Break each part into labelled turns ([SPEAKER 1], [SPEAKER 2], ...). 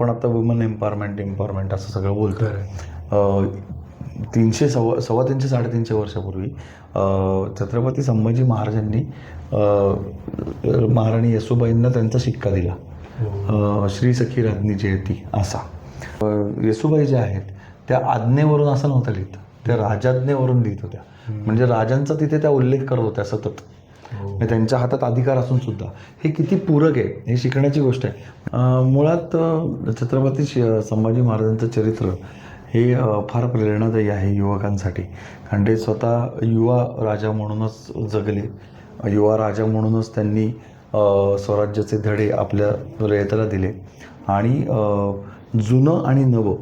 [SPEAKER 1] आपण आता woman empowerment empowerment असं सगळं बोलतो तीनशे सव्वा सव्वा तीनशे साडेतीनशे वर्षापूर्वी छत्रपती संभाजी महाराजांनी महाराणी येसुबाईंना त्यांचा शिक्का दिला. अ, श्री सखी राज्ञी जयती असा. अ, येसुबाई ज्या आहेत त्या आज्ञेवरून असं नव्हतं लिहित. त्या राजाज्ञेवरून लिहित होत्या. म्हणजे राजांचा तिथे त्या उल्लेख करत होत्या सतत. हो. त्यांच्या हातात अधिकार असून सुद्धा. हे किती पूरक आहे हे शिकण्याची गोष्ट आहे. मुळात छत्रपती शि- संभाजी महाराजांचं चरित्र हे फार प्रेरणादायी आहे युवकांसाठी. कारण ते स्वतः युवा राजा म्हणूनच जगले. युवा राजा म्हणूनच त्यांनी स्वराज्याचे धडे आपल्या रयतेला दिले. आणि जुनं आणि नवं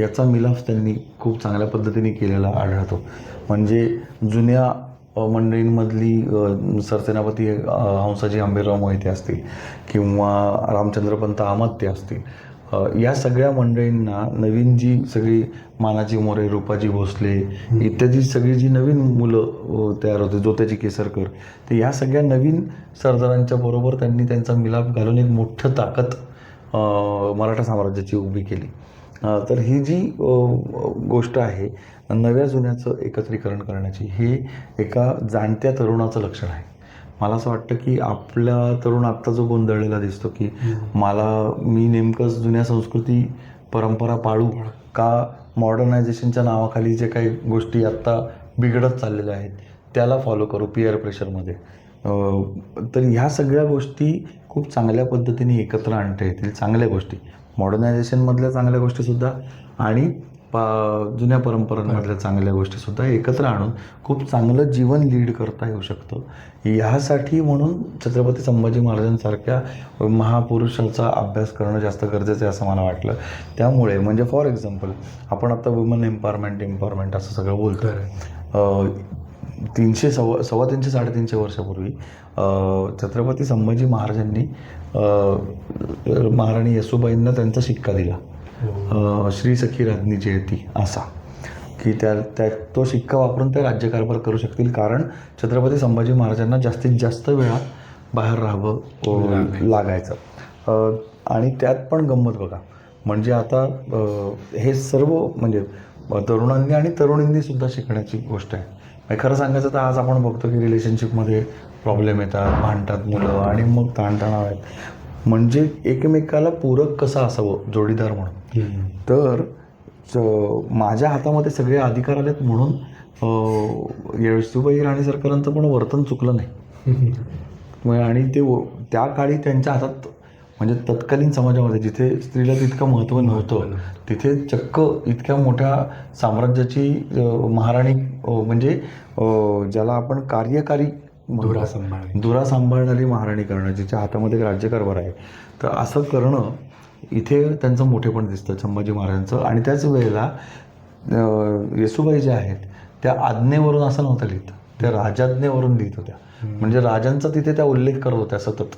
[SPEAKER 1] याचा मिलाफ त्यांनी खूप चांगल्या पद्धतीने केलेला आढळतो. म्हणजे जुन्या मंडळींमधली सरसेनापती हंसाजी आंबेराव मोहिते असतील किंवा रामचंद्रपंत आमत्ते असतील या सगळ्या मंडळींना नवीन जी सगळी मानाजी मोरे रूपाजी भोसले इत्यादी सगळी जी नवीन मुलं तयार होते ज्योत्याजी केसरकर तर या सगळ्या नवीन सरदारांच्या बरोबर त्यांनी त्यांचा मिलाप घालून एक मोठं ताकद मराठा साम्राज्याची उभी केली. तर ही जी गोष्ट आहे नव्या जुन्याचं एकत्रीकरण करण्याची हे एका जाणत्या तरुणाचं लक्षण आहे. मला असं वाटतं की आपला तरुण आत्ता जो गोंधळलेला दिसतो की मला मी नेमकंच जुन्या संस्कृती परंपरा पाळू का मॉडर्नायझेशनच्या नावाखाली जे काही गोष्टी आत्ता बिघडत चाललेल्या आहेत त्याला फॉलो करू पिअर प्रेशरमध्ये तर ह्या सगळ्या गोष्टी खूप चांगल्या पद्धतीने एकत्र आणता येतील चांगल्या गोष्टी. मॉडर्नायझेशनमधल्या चांगल्या गोष्टीसुद्धा आणि पा जुन्या परंपरांमधल्या चांगल्या गोष्टीसुद्धा एकत्र आणून खूप चांगलं जीवन लीड करता येऊ शकतं. ह्यासाठी म्हणून छत्रपती संभाजी महाराजांसारख्या महापुरुषाचा अभ्यास करणं जास्त गरजेचं आहे असं मला वाटलं. त्यामुळे म्हणजे फॉर एक्झाम्पल आपण आता वुमन एम्पॉवरमेंट एम्पॉवरमेंट असं सगळं बोलतो तीनशे सव्वा सव्वा तीनशे साडेतीनशे वर्षापूर्वी छत्रपती संभाजी महाराजांनी महाराणी येसुबाईंना त्यांचा शिक्का दिला. श्री सखी राज्ञी जयती असा की त्या त्या तो शिक्का वापरून ते राज्यकारभार करू शकतील. कारण छत्रपती संभाजी महाराजांना जास्तीत जास्त वेळा बाहेर राहावं अ, लागायचं. आणि त्यात पण गंमत बघा. म्हणजे आता हे सर्व म्हणजे तरुणांनी आणि तरुणींनी सुद्धा शिकण्याची गोष्ट आहे. म्हणजे खरं सांगायचं तर आज आपण बघतो की रिलेशनशिपमध्ये प्रॉब्लेम येतात भांडतात मुलं आणि मग ताणतणाव आहेत. म्हणजे एकमेकाला पूरक कसं असावं जोडीदार म्हणून? तर माझ्या हातामध्ये सगळे अधिकार आलेत म्हणून येळसूबाई राणी सरकारांचं पण वर्तन चुकलं नाही. आणि ते त्या काळी त्यांच्या हातात म्हणजे तत्कालीन समाजामध्ये जिथे स्त्रीला तितकं महत्त्व नव्हतं तिथे चक्क इतक्या मोठ्या साम्राज्याची महाराणी म्हणजे ज्याला आपण कार्यकारी.
[SPEAKER 2] धुरा सांभाळणे.
[SPEAKER 1] धुरा सांभाळणारी महाराणी करणं जिच्या हातामध्ये राज्यकारभार आहे. तर असं करणं इथे त्यांचं मोठेपण दिसतं संभाजी महाराजांचं. आणि त्याच वेळेला येसुबाई ज्या आहेत त्या आज्ञेवरून असं नव्हतं लिहित. त्या राजाज्ञेवरून लिहित होत्या. म्हणजे राजांचा तिथे त्या उल्लेख करत होत्या सतत.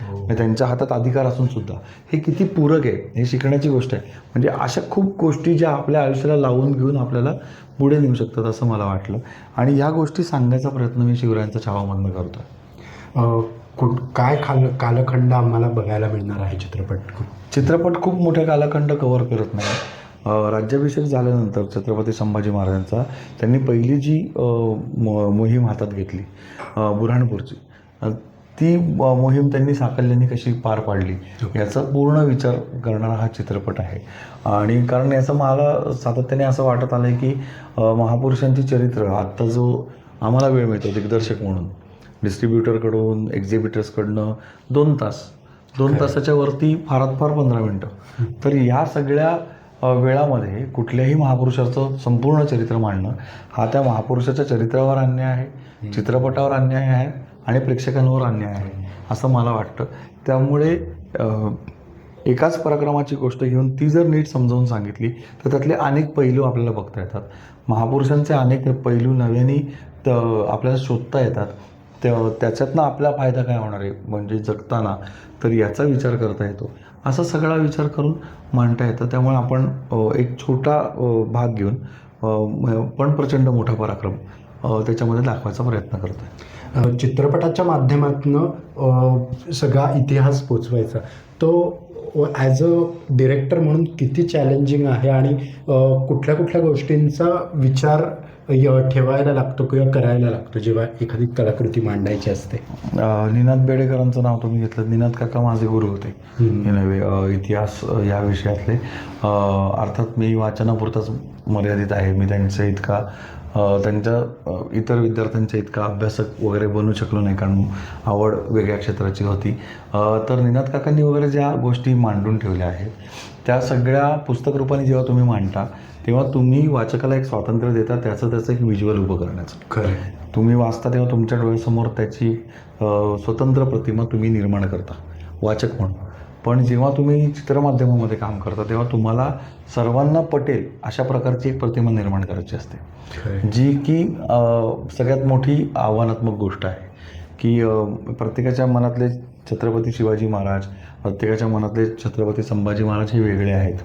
[SPEAKER 1] म्हणजे त्यांच्या हातात अधिकार असून सुद्धा. हे किती पूरक आहे हे शिकण्याची गोष्ट आहे. म्हणजे अशा खूप गोष्टी ज्या आपल्या आयुष्याला लावून घेऊन आपल्याला पुढे नेऊ शकतात असं मला वाटलं. आणि ह्या गोष्टी सांगण्याचा प्रयत्न मी शिवरायांच्या छावामधनं करतो.
[SPEAKER 2] कुठ काय खाल कालखंड आम्हाला बघायला मिळणार आहे चित्रपट?
[SPEAKER 1] चित्रपट खूप मोठ्या कालखंड कव्हर करत नाही. राज्याभिषेक झाल्यानंतर छत्रपती संभाजी महाराजांचा त्यांनी पहिली जी मोहीम हातात घेतली बुऱ्हाणपूरची. ती मोहीम त्यांनी साकल्याने कशी पार पाडली याचा पूर्ण विचार करणारा हा चित्रपट आहे. आणि कारण याचं मला सातत्याने असं वाटत आलं आहे की महापुरुषांची चरित्र आत्ता जो आम्हाला वेळ मिळतो दिग्दर्शक म्हणून डिस्ट्रीब्युटरकडून एक्झिबिटर्सकडनं दोन तास दोन तासाच्या वरती फारात फार पंधरा मिनटं. तर या सगळ्या वेळामध्ये कुठल्याही महापुरुषाचं संपूर्ण चरित्र मांडणं हा त्या महापुरुषाच्या चरित्रावर अन्याय आहे चित्रपटावर अन्याय आहे आणि प्रेक्षकांवर अन्याय आहे असं मला वाटतं. त्यामुळे एकाच पराक्रमाची गोष्ट घेऊन ती जर नीट समजावून सांगितली तर त्यातले अनेक पैलू आपल्याला बघता येतात. महापुरुषांचे अनेक पैलू नव्याने त आपल्याला शोधता येतात. त्या त्याच्यातनं आपला फायदा काय होणार आहे? म्हणजे जगताना तर याचा विचार करता येतो. असा सगळा विचार करून मांडता येतं. त्यामुळे आपण एक छोटा भाग घेऊन पण प्रचंड मोठा पराक्रम त्याच्यामध्ये दाखवायचा प्रयत्न करतो आहे
[SPEAKER 2] चित्रपटाच्या माध्यमातून सगळा इतिहास पोचवायचा. तो ॲज अ डिरेक्टर म्हणून किती चॅलेंजिंग आहे आणि कुठल्या कुठल्या गोष्टींचा विचार य- ठेवायला लागतो किंवा करायला लागतो जेव्हा एखादी कलाकृती मांडायची असते?
[SPEAKER 1] निनाद बेडेकरांचं नाव तुम्ही घेतलं. निनाद काका माझे गुरु होते. इतिहास या विषयातले. अर्थात मी वाचनापुरताच मर्यादित आहे. मी त्यांच्या इतका त्यांच्या इतर विद्यार्थ्यांच्या इतका अभ्यासक वगैरे बनू शकलो नाही कारण आवड वेगळ्या क्षेत्राची होती. तर निनाद काकांनी वगैरे ज्या गोष्टी मांडून ठेवल्या आहेत त्या सगळ्या पुस्तक रूपाने जेव्हा तुम्ही मांडता तेव्हा तुम्ही वाचकाला एक स्वातंत्र्य देता त्याचं त्याचं एक व्हिज्युअल उभं करण्याचं.
[SPEAKER 2] खरं.
[SPEAKER 1] तुम्ही वाचता तेव्हा तुमच्या डोळ्यासमोर त्याची स्वतंत्र प्रतिमा तुम्ही निर्माण करता. वाचक म्हणून. पण जेव्हा तुम्ही चित्रमाध्यमामध्ये काम करता तेव्हा तुम्हाला सर्वांना पटेल अशा प्रकारची एक प्रतिमा निर्माण करायची असते. जी की सगळ्यात मोठी आव्हानात्मक गोष्ट आहे की प्रत्येकाच्या मनातले छत्रपती शिवाजी महाराज प्रत्येकाच्या मनातले छत्रपती संभाजी महाराज हे वेगळे आहेत.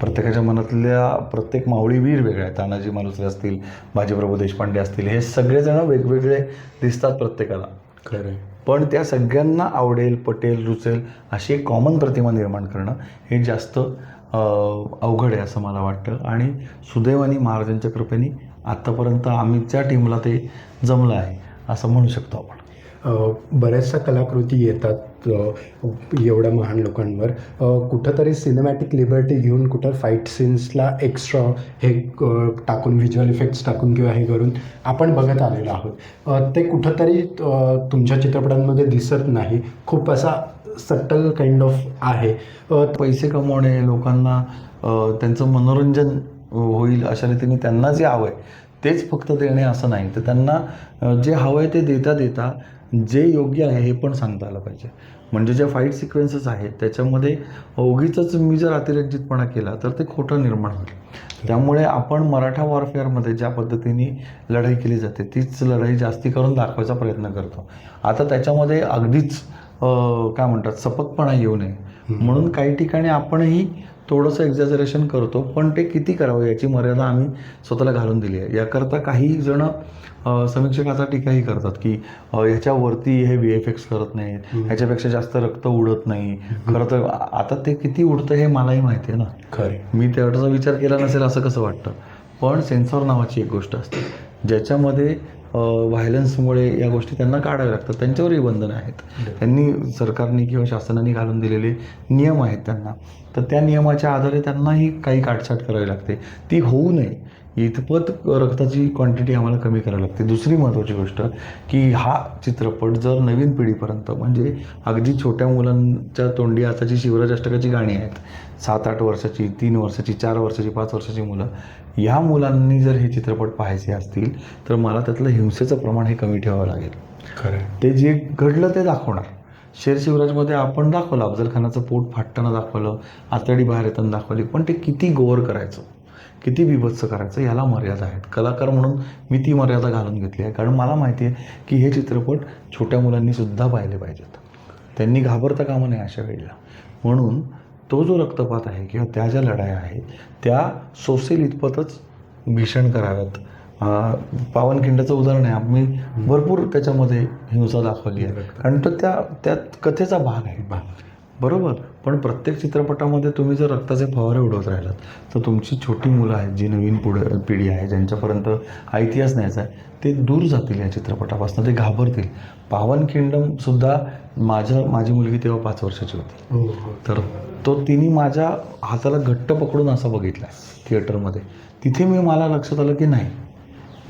[SPEAKER 1] प्रत्येकाच्या मनातल्या प्रत्येक मावळी वीर वेगळे आहेत. तानाजी मालुसरे असतील बाजीप्रभू देशपांडे असतील हे सगळेजण वेगवेगळे दिसतात प्रत्येकाला.
[SPEAKER 2] खरं
[SPEAKER 1] पण त्या सगळ्यांना आवडेल पटेल रुचेल अशी एक कॉमन प्रतिमा निर्माण करणं हे जास्त अवघड आहे असं मला वाटतं. आणि सुदैवानी महाराजांच्या कृपेने आत्तापर्यंत आम्हीच्या टीमला ते जमलं आहे असं म्हणू शकतो आपण.
[SPEAKER 2] बऱ्याचशा कलाकृती येतात एवढ्या महान लोकांवर. कुठंतरी सिनेमॅटिक लिबर्टी घेऊन कुठं फाईट सीन्सला एक्स्ट्रा हे टाकून व्हिज्युअल इफेक्ट्स टाकून किंवा हे करून आपण बघत आलेलो आहोत. ते कुठंतरी तुमच्या चित्रपटांमध्ये दिसत नाही. खूप असा सटल काइंड ऑफ आहे.
[SPEAKER 1] पैसे कमवणे लोकांना त्यांचं मनोरंजन होईल अशा रीतीने त्यांना जे हवं आहे तेच फक्त देणे असं नाही. तर त्यांना जे हवं आहे ते देता देता जे योग्य आहे हे पण सांगता आलं पाहिजे. म्हणजे जे फाईट सिक्वेन्सेस आहेत त्याच्यामध्ये उगीच मी जर अतिरंजितपणा केला तर ते खोटं निर्माण होईल. त्यामुळे आपण मराठा वॉरफेअरमध्ये ज्या पद्धतीने लढाई केली जाते तीच लढाई जास्ती करून दाखवायचा प्रयत्न करतो. आता त्याच्यामध्ये अगदीच काय म्हणतात सपकपणा येऊ नये. म्हणून काही ठिकाणी आपणही थोडंसं एक्झॅजरेशन करतो पण ते किती करावं याची मर्यादा आम्ही स्वतःला घालून दिली आहे. याकरता काही जण समीक्षकाचा टीकाही करतात की ह्याच्यावरती हे व्ही एफ एक्स करत नाहीत ह्याच्यापेक्षा जास्त रक्त उडत नाही. खरं तर आता ते किती उडतं हे मलाही माहिती आहे ना.
[SPEAKER 2] खरे
[SPEAKER 1] मी तेवढाचा विचार केला नसेल असं कसं वाटतं. पण सेन्सॉर नावाची एक गोष्ट असते ज्याच्यामध्ये व्हायलन्समुळे या गोष्टी त्यांना काढाव्या लागतात. त्यांच्यावरही बंधनं आहेत. त्यांनी सरकारने किंवा शासनाने घालून दिलेले नियम आहेत त्यांना. तर त्या नियमाच्या आधारे त्यांनाही काही काटछाट करावी लागते. ती होऊ नये. इथपत रक्ताची क्वांटिटी आम्हाला कमी करावी लागते. दुसरी महत्त्वाची गोष्ट की हा चित्रपट जर नवीन पिढीपर्यंत म्हणजे अगदी छोट्या मुलांच्या तोंडी आताची शिवराज अष्टकाची गाणी आहेत सात आठ वर्षाची तीन वर्षाची चार वर्षाची पाच वर्षाची मुलं ह्या मुलांनी जर हे चित्रपट पाहायचे असतील तर मला त्यातलं हिंसेचं प्रमाण हे कमी ठेवावं लागेल.
[SPEAKER 2] खरं
[SPEAKER 1] ते जे घडलं ते दाखवणार. शेर शिवराजमध्ये आपण दाखवलं अफजल खानाचं पोट फाटताना दाखवलं आतडी बाहेर येताना दाखवली पण ते किती गोवर करायचं? किती बिभत्स करायचं याला मर्यादा आहेत. कलाकार म्हणून मी ती मर्यादा घालून घेतली आहे. कारण मला माहिती आहे की हे चित्रपट छोट्या मुलांनी सुद्धा पाहिले पाहिजेत. त्यांनी घाबरता कामा नये अशा वेळेला. म्हणून तो जो रक्तपात आहे किंवा त्या ज्या लढाया आहेत त्या सोसेल इतपतच भीषण कराव्यात. पावनखिंडाचं उदाहरण आहे. आम्ही भरपूर त्याच्यामध्ये हिंसा दाखवली आहे. कारण तो त्या त्यात कथेचा भाग आहे.
[SPEAKER 2] बा
[SPEAKER 1] बरोबर. पण प्रत्येक चित्रपटामध्ये तुम्ही जर रक्ताचे फवारे उडवत राहिलात तर तुमची छोटी मुलं आहेत जी नवीन पुढे पिढी आहे ज्यांच्यापर्यंत हा इतिहास न्यायचा आहे ते दूर जातील या चित्रपटापासून ते घाबरतील. पावन किंगडम सुद्धा माझं माझी मुलगी तेव्हा पाच वर्षाची होती.
[SPEAKER 2] हो हो.
[SPEAKER 1] तर तो तिने माझ्या हाताला घट्ट पकडून असा बघितला थिएटरमध्ये. तिथे मी मला लक्षात आलं की नाही.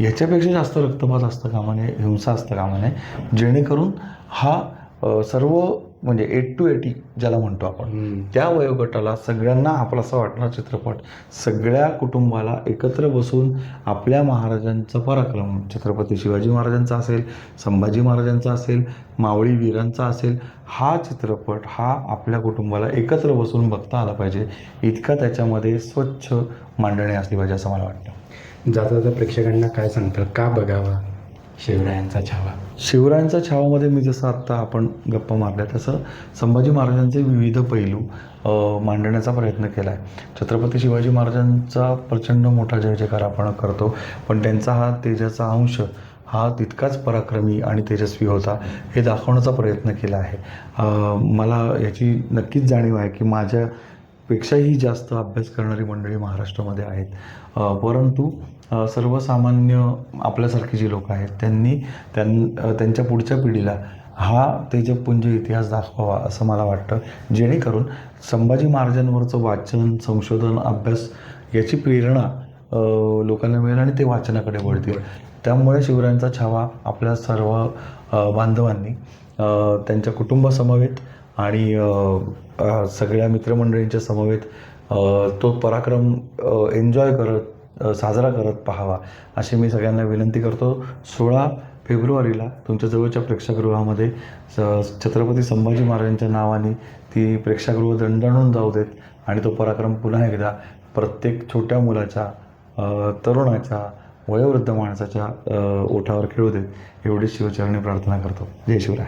[SPEAKER 1] याच्यापेक्षा जास्त रक्तपात असतं कामा नये हिंसा असतं कामा नये जेणेकरून हा सर्व म्हणजे एट टू एटी ज्याला म्हणतो आपण. त्या वयोगटाला सगळ्यांना आपलासा वाटणार चित्रपट सगळ्या कुटुंबाला एकत्र बसून आपल्या महाराजांचा पराक्रम छत्रपती शिवाजी महाराजांचा असेल संभाजी महाराजांचा असेल मावळी वीरांचा असेल हा चित्रपट हा आपल्या कुटुंबाला एकत्र बसून बघता आला पाहिजे. इतका त्याच्यामध्ये स्वच्छ मांडणी असली पाहिजे असं मला वाटतं.
[SPEAKER 2] जाता जाता प्रेक्षकांना काय सांगतात? का बघावा? शिवरायांचा छावा.
[SPEAKER 1] शिवरायांच्या छावामध्ये मी जसं आत्ता आपण गप्पा मारल्या तसं संभाजी महाराजांचे विविध पैलू मांडण्याचा प्रयत्न केला आहे छत्रपती शिवाजी महाराजांचा प्रचंड मोठा जय जयकार आपण करतो पण त्यांचा हा तेजाचा अंश हा तितकाच पराक्रमी आणि तेजस्वी होता हे दाखवण्याचा प्रयत्न केला आहे. मला याची नक्कीच जाणीव आहे की माझ्यापेक्षाही जास्त अभ्यास करणारी मंडळी महाराष्ट्रामध्ये आहेत. परंतु सर्वसामान्य आपल्यासारखी जी लोक आहेत त्यांनी त्यां त्यांच्या पुढच्या पिढीला हा तेजपुंज इतिहास दाखवावा असं मला वाटतं. जेणेकरून संभाजी महाराजांवरचं वाचन संशोधन अभ्यास याची प्रेरणा लोकांना मिळेल आणि ते वाचनाकडे वळतील. त्यामुळे शिवरायांचा छावा आपल्या सर्व बांधवांनी त्यांच्या कुटुंबासमवेत आणि सगळ्या मित्रमंडळींच्या समवेत तो पराक्रम एन्जॉय करत साजरा करत पाहावा अशी मी सगळ्यांना विनंती करतो. सोळा फेब्रुवारीला तुमच्या जवळच्या प्रेक्षागृहामध्ये स- छत्रपती संभाजी महाराजांच्या नावाने ती प्रेक्षागृह दणदणून जाऊ देत आणि तो पराक्रम पुन्हा एकदा प्रत्येक छोट्या मुलाच्या तरुणाच्या वयोवृद्ध माणसाच्या ओठावर खेळू देत. एवढी शिवचरणी प्रार्थना करतो. जय शिवराय.